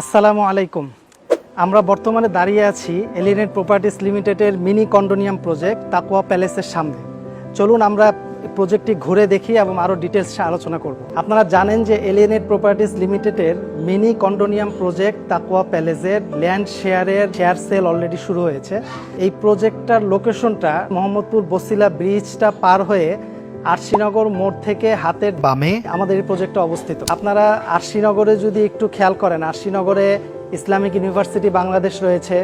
আসসালামু আলাইকুম। আমরা বর্তমানে দাঁড়িয়ে আছি এলিনেট প্রপার্টিস লিমিটেডের মিনি কন্ডোনিয়াম প্রজেক্ট তাকুয়া প্যালেসের সামনে। চলুন আমরা প্রজেক্টটি ঘুরে দেখি এবং আরও ডিটেলস আলোচনা করব। আপনারা জানেন যে এলিনেট প্রপার্টিস লিমিটেডের মিনি কন্ডোনিয়াম প্রজেক্ট তাকুয়া প্যালেসের ল্যান্ড শেয়ারের শেয়ার সেল অলরেডি শুরু হয়েছে। এই প্রজেক্টটার লোকেশনটা মোহাম্মদপুর বসিলা ব্রিজটা পার হয়ে আরশিনগর মোড় থেকে হাতের বামে আমাদের এই প্রজেক্টটা অবস্থিত। আপনারা আরশিনগরে যদি একটু খেয়াল করেন, আরশিনগরে ইসলামিক ইউনিভার্সিটি বাংলাদেশ রয়েছে,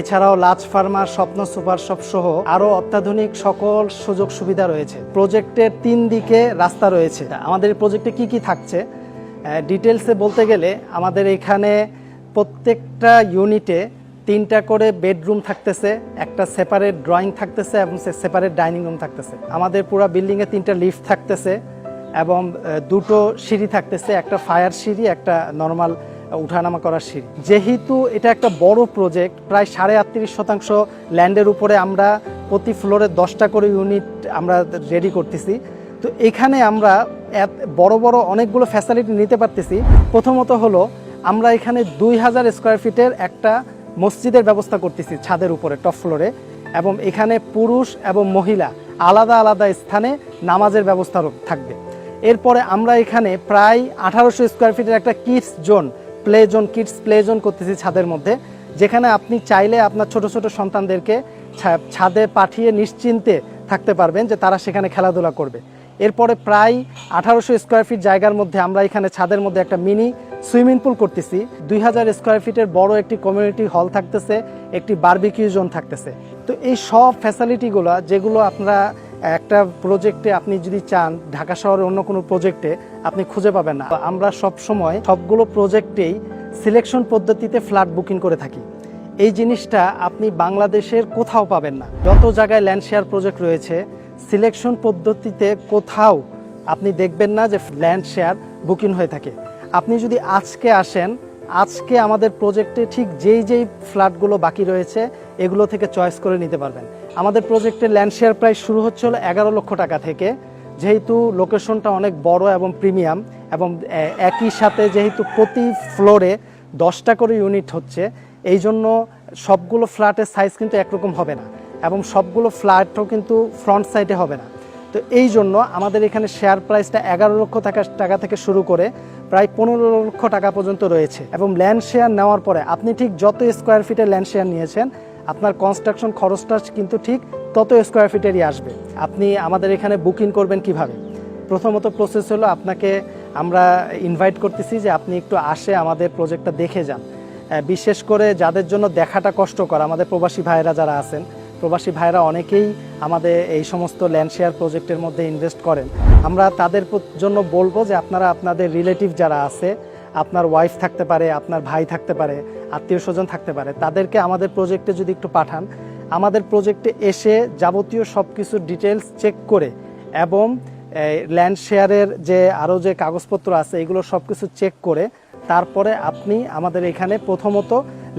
এছাড়াও লাজ ফার্মা, স্বপ্ন সুপার শপ সহ আরও অত্যাধুনিক সকল সুযোগ সুবিধা রয়েছে। প্রজেক্টের তিন দিকে রাস্তা রয়েছে। আমাদের এই প্রজেক্টে কি কি থাকছে? ডিটেলসে বলতে গেলে আমাদের এখানে প্রত্যেকটা ইউনিটে তিনটা করে বেডরুম থাকতেছে, একটা সেপারেট ড্রয়িং থাকতেছে এবং সেপারেট ডাইনিং রুম থাকতেছে। আমাদের পুরো বিল্ডিংয়ে তিনটা লিফট থাকতেছে এবং দুটো সিঁড়ি থাকতেছে, একটা ফায়ার সিঁড়ি, একটা নর্মাল উঠানামা করার সিঁড়ি। যেহেতু এটা একটা বড় প্রজেক্ট প্রায় সাড়ে আটত্রিশ শতাংশ ল্যান্ডের উপরে আমরা প্রতি ফ্লোরে দশটা করে ইউনিট আমরা রেডি করতেছি। তো এখানে আমরা বড় বড় অনেকগুলো ফ্যাসিলিটি নিতে পারতেছি। প্রথমত হলো, আমরা এখানে দুই হাজার স্কোয়ার ফিটের একটা মসজিদের ব্যবস্থা করতেছি ছাদের উপরে টপ ফ্লোরে এবং এখানে পুরুষ এবং মহিলা আলাদা আলাদা স্থানে নামাজের ব্যবস্থা থাকবে। এরপরে আমরা এখানে প্রায় আঠারোশো স্কোয়ার ফিটের একটা kids zone play zone kids play zone করতেছি ছাদের মধ্যে। যেখানে আপনি চাইলে আপনার ছোট ছোট সন্তানদেরকে ছাদে পাঠিয়ে নিশ্চিন্তে থাকতে পারবেন যে তারা সেখানে খেলাধুলা করবে। এরপরে প্রায় আঠারোশো স্কোয়ার ফিট জায়গার মধ্যে আমরা এখানে ছাদের মধ্যে একটা মিনি সুইমিং পুল করতেছি। দুই হাজার স্কোয়ার ফিটের বড় একটি কমিউনিটি হল থাকতেছে, একটি বারবিকিউ জোন থাকতেছে। তো এই সব ফ্যাসিলিটিগুলো, যেগুলো আপনারা একটা প্রজেক্টে আপনি যদি চান, ঢাকা শহরের অন্য কোনো প্রজেক্টে, আপনি খুঁজে পাবেন না। আমরা সব সময় সবগুলো প্রজেক্টেই সিলেকশন পদ্ধতিতে ফ্ল্যাট বুকিং করে থাকি। এই জিনিসটা আপনি বাংলাদেশের কোথাও পাবেন না। যত জায়গায় ল্যান্ড শেয়ার প্রজেক্ট রয়েছে সিলেকশন পদ্ধতিতে কোথাও আপনি দেখবেন না যে ল্যান্ড শেয়ার বুকিং হয়ে থাকে। আপনি যদি আজকে আসেন, আজকে আমাদের প্রজেক্টে ঠিক যেই যেই ফ্ল্যাটগুলো বাকি রয়েছে, এগুলো থেকে চয়েস করে নিতে পারবেন। আমাদের প্রজেক্টের ল্যান্ড শেয়ার প্রাইস শুরু হচ্ছে হলো এগারো লক্ষ টাকা থেকে। যেহেতু লোকেশনটা অনেক বড় এবং প্রিমিয়াম এবং একই সাথে যেহেতু প্রতি ফ্লোরে দশটা করে ইউনিট হচ্ছে, এই জন্য সবগুলো ফ্ল্যাটের সাইজ কিন্তু একরকম হবে না এবং সবগুলো ফ্ল্যাটও কিন্তু ফ্রন্ট সাইডে হবে না। তো এই জন্য আমাদের এখানে শেয়ার প্রাইসটা এগারো লক্ষ টাকা টাকা থেকে শুরু করে প্রায় পনেরো লক্ষ টাকা পর্যন্ত রয়েছে। এবং ল্যান্ড শেয়ার নেওয়ার পরে আপনি ঠিক যত স্কোয়ার ফিটে ল্যান্ড শেয়ার নিয়েছেন, আপনার কনস্ট্রাকশন খরচটা কিন্তু ঠিক তত স্কোয়ার ফিটেরই আসবে। আপনি আমাদের এখানে বুকিং করবেন কীভাবে? প্রথমত প্রসেস হলো আপনাকে আমরা ইনভাইট করতেছি যে আপনি একটু আসে আমাদের প্রজেক্টটা দেখে যান। বিশেষ করে যাদের জন্য দেখাটা কষ্টকর, আমাদের প্রবাসী ভাইয়েরা যারা আছেন প্রবাসী ভাইয়েরা অনেকেই আমাদের এই সমস্ত ল্যান্ড শেয়ার প্রজেক্টের মধ্যে ইনভেস্ট করেন। আমরা তাদের জন্য বলব যে আপনারা আপনাদের রিলেটিভ যারা আছে, আপনার ওয়াইফ থাকতে পারে, আপনার ভাই থাকতে পারে, আত্মীয় স্বজন থাকতে পারে, তাদেরকে আমাদের প্রজেক্টে যদি একটু পাঠান, আমাদের প্রজেক্টে এসে যাবতীয় সব কিছুর ডিটেলস চেক করে এবং ল্যান্ড শেয়ারের যে আরও যে কাগজপত্র আছে, এগুলো সব কিছু চেক করে, তারপরে আপনি আমাদের এখানে প্রথমত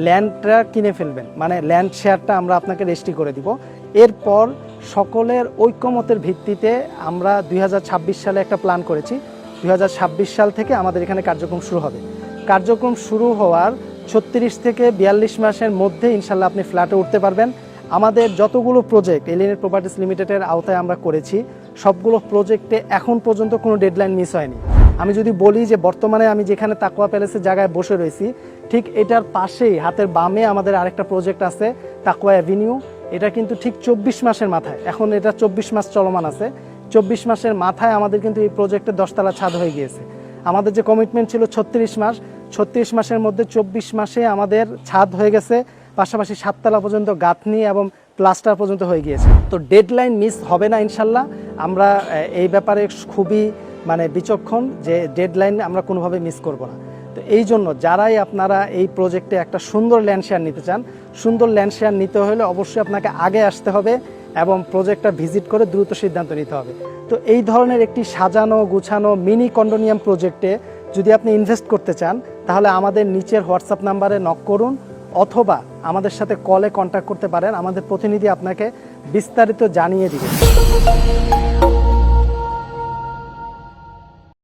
ল্যান্ডটা কিনে ফেলবেন। মানে ল্যান্ড শেয়ারটা আমরা আপনাকে রেজিস্ট্রি করে দিব। এরপর সকলের ঐক্যমতের ভিত্তিতে আমরা দুই হাজার ছাব্বিশ সালে একটা প্ল্যান করেছি। দুই হাজার ছাব্বিশ সাল থেকে আমাদের এখানে কার্যক্রম শুরু হবে। কার্যক্রম শুরু হওয়ার ছত্রিশ থেকে বিয়াল্লিশ মাসের মধ্যে ইনশাল্লাহ আপনি ফ্ল্যাটে উঠতে পারবেন। আমাদের যতগুলো প্রজেক্ট এলিনেট প্রপার্টিস লিমিটেডের আওতায় আমরা করেছি, সবগুলো প্রজেক্টে এখন পর্যন্ত কোনো ডেডলাইন মিস হয়নি। আমি যদি বলি যে বর্তমানে আমি যেখানে তাকুয়া প্যালেসের জায়গায় বসে রয়েছি ঠিক এটার পাশেই, হাতের বামে আমাদের আরেকটা প্রজেক্ট আছে তাকুয়া অ্যাভিনিউ এটা কিন্তু ঠিক চব্বিশ মাসের মাথায়। এখন এটা চব্বিশ মাস চলমান আছে। চব্বিশ মাসের মাথায় আমাদের কিন্তু এই প্রজেক্টের দশতলা ছাদ হয়ে গিয়েছে। আমাদের যে কমিটমেন্ট ছিল ছত্রিশ মাস, ছত্রিশ মাসের মধ্যে চব্বিশ মাসে আমাদের ছাদ হয়ে গেছে। পাশাপাশি সাততলা পর্যন্ত গাঁথনি এবং প্লাস্টার পর্যন্ত হয়ে গিয়েছে। তো ডেডলাইন মিস হবে না ইনশাল্লাহ। আমরা এই ব্যাপারে খুবই মানে বিচক্ষণ যে ডেডলাইন আমরা কোনোভাবে মিস করব না। তো এই জন্য যারাই আপনারা এই প্রজেক্টে একটা সুন্দর ল্যান্ড শেয়ার নিতে চান, সুন্দর ল্যান্ড শেয়ার নিতে হলে অবশ্যই আপনাকে আগে আসতে হবে এবং প্রজেক্টটা ভিজিট করে দ্রুত সিদ্ধান্ত নিতে হবে। তো এই ধরনের একটি সাজানো, গুছানো মিনি কন্ডোনিয়াম প্রজেক্টে যদি আপনি ইনভেস্ট করতে চান, তাহলে আমাদের নিচের হোয়াটসঅ্যাপ নাম্বারে নক করুন অথবা আমাদের সাথে কলে কন্ট্যাক্ট করতে পারেন। আমাদের প্রতিনিধি আপনাকে বিস্তারিত জানিয়ে দিবে।